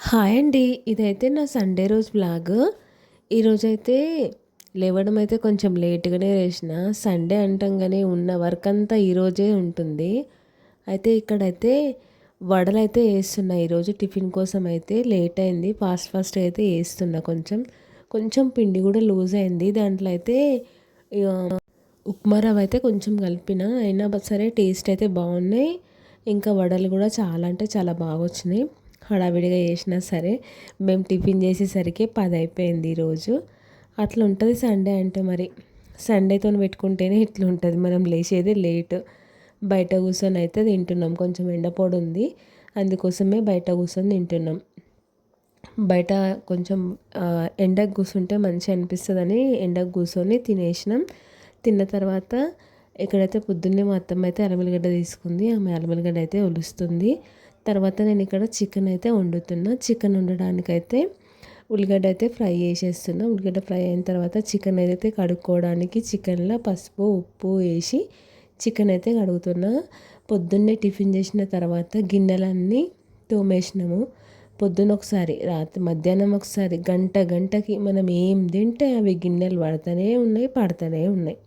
Hi అండి. ఇదైతే నా సండే రోజు బ్లాగ్ ఈరోజైతే లేవడం అయితే కొంచెం లేట్గానే వేసిన సండే అంటంగానే ఉన్న వర్క్ అంతా ఈరోజే ఉంటుంది. అయితే ఇక్కడైతే వడలు అయితే వేస్తున్నా ఈరోజు టిఫిన్ కోసం అయితే లేట్ అయింది. ఫాస్ట్ ఫాస్ట్ అయితే వేస్తున్నా కొంచెం. కొంచెం పిండి కూడా లూజ్ అయింది. దాంట్లో అయితే ఉప్మా రవ్వ అయితే కొంచెం కలిపిన. అయినా సరే టేస్ట్ అయితే బాగున్నాయి. ఇంకా వడలు కూడా చాలా అంటే చాలా బాగా వచ్చినాయి. హడావిడిగా చేసినా సరే మేము టిఫిన్ చేసేసరికి పది అయిపోయింది ఈరోజు. అట్లా ఉంటుంది సండే అంటే మరి. సండేతో పెట్టుకుంటేనే ఇట్లా ఉంటుంది. మనం లేచేది లేట్. బయట కూర్చొని అయితే తింటున్నాం. కొంచెం ఎండపొడి ఉంది. అందుకోసమే బయట కూర్చొని తింటున్నాం. బయట కొంచెం ఎండకు కూర్చుంటే మంచిగా అనిపిస్తుందని ఎండకు కూర్చొని తినేసినాం. తిన్న తర్వాత ఇక్కడైతే పొద్దున్నే మా అత్తమ్మ అయితే అలమలగడ్డ తీసుకుంది. ఆమె అలమలగడ్డ అయితే ఒలుస్తుంది. తర్వాత నేను ఇక్కడ చికెన్ అయితే వండుతున్నా. చికెన్ వండడానికైతే ఉల్లిగడ్డ అయితే ఫ్రై చేసేస్తున్నా. ఉల్లిగడ్డ ఫ్రై అయిన తర్వాత చికెన్ అయితే కడుక్కోవడానికి చికెన్లో పసుపు ఉప్పు వేసి చికెన్ అయితే కడుగుతున్నా. పొద్దున్నే టిఫిన్ చేసిన తర్వాత గిన్నెలన్నీ తోమేసినాము. పొద్దున్న ఒకసారి రాత్రి మధ్యాహ్నం ఒకసారి గంట గంటకి మనం ఏం తింటే అవి గిన్నెలు పడుతూనే ఉన్నాయి పడుతూనే ఉన్నాయి.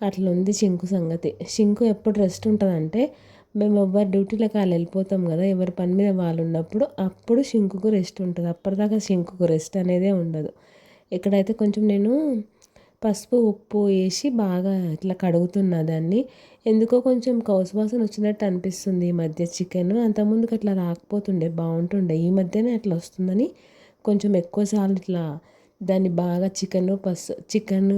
అట్లా ఉంది సింకు సంగతి. సింకు ఎప్పుడు రెస్ట్ ఉంటుందంటే మేము ఎవ్వరు డ్యూటీలకు వాళ్ళు వెళ్ళిపోతాం కదా ఎవరి పని మీద వాళ్ళు ఉన్నప్పుడు అప్పుడు షింకుకు రెస్ట్ ఉంటుంది. అప్పటిదాకా షింకుకు రెస్ట్ అనేదే ఉండదు. ఇక్కడైతే కొంచెం నేను పసుపు ఉప్పు వేసి బాగా ఇట్లా కడుగుతున్నా దాన్ని ఎందుకో కొంచెం కౌసు వాసన వచ్చినట్టు అనిపిస్తుంది ఈ మధ్య చికెన్. అంతకుముందుకు అట్లా రాకపోతుండే బాగుంటుండే. ఈ మధ్యనే అట్లా వస్తుందని కొంచెం ఎక్కువసార్లు ఇట్లా దాన్ని బాగా చికెన్ పసు చికెన్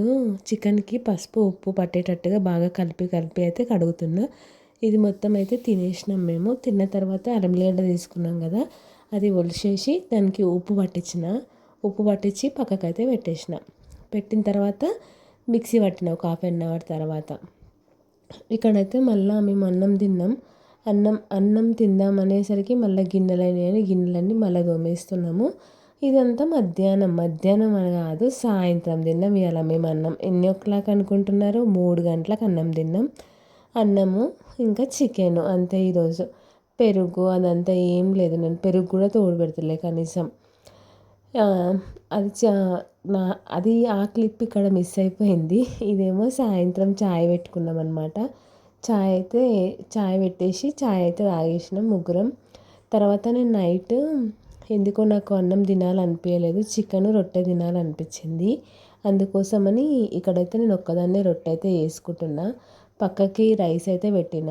చికెన్కి పసుపు ఉప్పు పట్టేటట్టుగా బాగా కలిపి కలిపి అయితే కడుగుతున్నా. ఇది మొత్తం అయితే తినేసినాం మేము. తిన్న తర్వాత అరమిలేడ తీసుకున్నాం కదా అది ఒలిసేసి దానికి ఉప్పు పట్టించిన. ఉప్పు పట్టించి పక్కకైతే పెట్టేసిన. పెట్టిన తర్వాత మిక్సీ పట్టిన ఒక హాఫ్ అన్ అవర్ తర్వాత. ఇక్కడైతే మళ్ళీ మేము అన్నం తిన్నాం. అన్నం అన్నం తిందాం అనేసరికి మళ్ళీ గిన్నెలు అని గిన్నెలన్నీ మళ్ళీ దోమేస్తున్నాము ఇదంతా మధ్యాహ్నం. మధ్యాహ్నం అని కాదు సాయంత్రం తిన్నాం ఇవాళ మేము అన్నం. ఎన్ని ఓ క్లాక్ అనుకుంటున్నారు మూడు గంటలకు అన్నం తిన్నాం. అన్నము ఇంకా చికెన్ అంతే ఈరోజు. పెరుగు అదంతా ఏం లేదు. నేను పెరుగు కూడా తోడు పెడతలే కనీసం. అది చా నా అది ఆ క్లిప్ ఇక్కడ మిస్ అయిపోయింది. ఇదేమో సాయంత్రం చాయ్ పెట్టుకున్నాం అనమాట చాయ్ అయితే చాయ్ పెట్టేసి చాయ్ అయితే తాగేసినాం ముగ్గురం. తర్వాత నేను నైట్ ఎందుకో నాకు అన్నం తినాలనిపించలేదు చికెన్ రొట్టె తినాలనిపించింది. అందుకోసమని ఇక్కడైతే నేను ఒక్కదాన్నే రొట్టె అయితే వేసుకుంటున్నా. పక్కకి రైస్ అయితే పెట్టిన.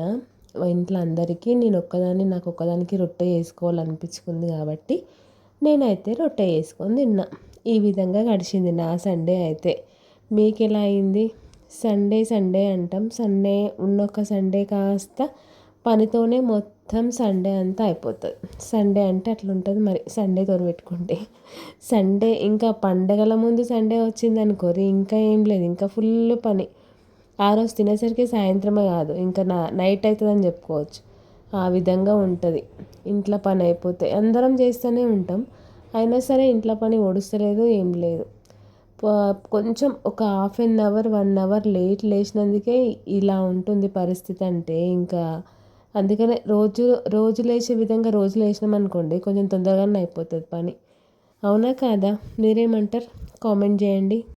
ఇంట్లో అందరికీ నేను ఒక్కదాన్ని నాకు ఒక్కదానికి రొట్టె వేసుకోవాలనిపించుకుంది కాబట్టి నేనైతే రొట్టె వేసుకొని తిన్నా. ఈ విధంగా గడిచింది నా సండే అయితే. మీకు ఎలా అయింది? సండే సండే అంటాం. సండే ఉన్నొక్క సండే కాస్త పనితోనే మొత్తం సండే అంతా అయిపోతుంది. సండే అంటే అట్లా ఉంటుంది మరి. సండే పెట్టుకుంటే. సండే ఇంకా పండగల ముందు సండే వచ్చింది అనుకోరి ఇంకా ఏం లేదు. ఇంకా ఫుల్ పని. ఆ రోజు తినేసరికి సాయంత్రమే కాదు ఇంకా నా నైట్ అవుతుందని చెప్పుకోవచ్చు. ఆ విధంగా ఉంటుంది. ఇంట్లో పని అయిపోతే అందరం చేస్తూనే ఉంటాం. అయినా సరే ఇంట్లో పని ఒడుస్తలేదు ఏం లేదు. కొంచెం ఒక half an hour one hour late లేచినందుకే ఇలా ఉంటుంది పరిస్థితి అంటే ఇంకా. అందుకనే రోజు రోజు లేచే విధంగా రోజు లేచినాం అనుకోండి కొంచెం తొందరగానే అయిపోతుంది పని. అవునా కాదా? మీరేమంటారు? కామెంట్ చేయండి.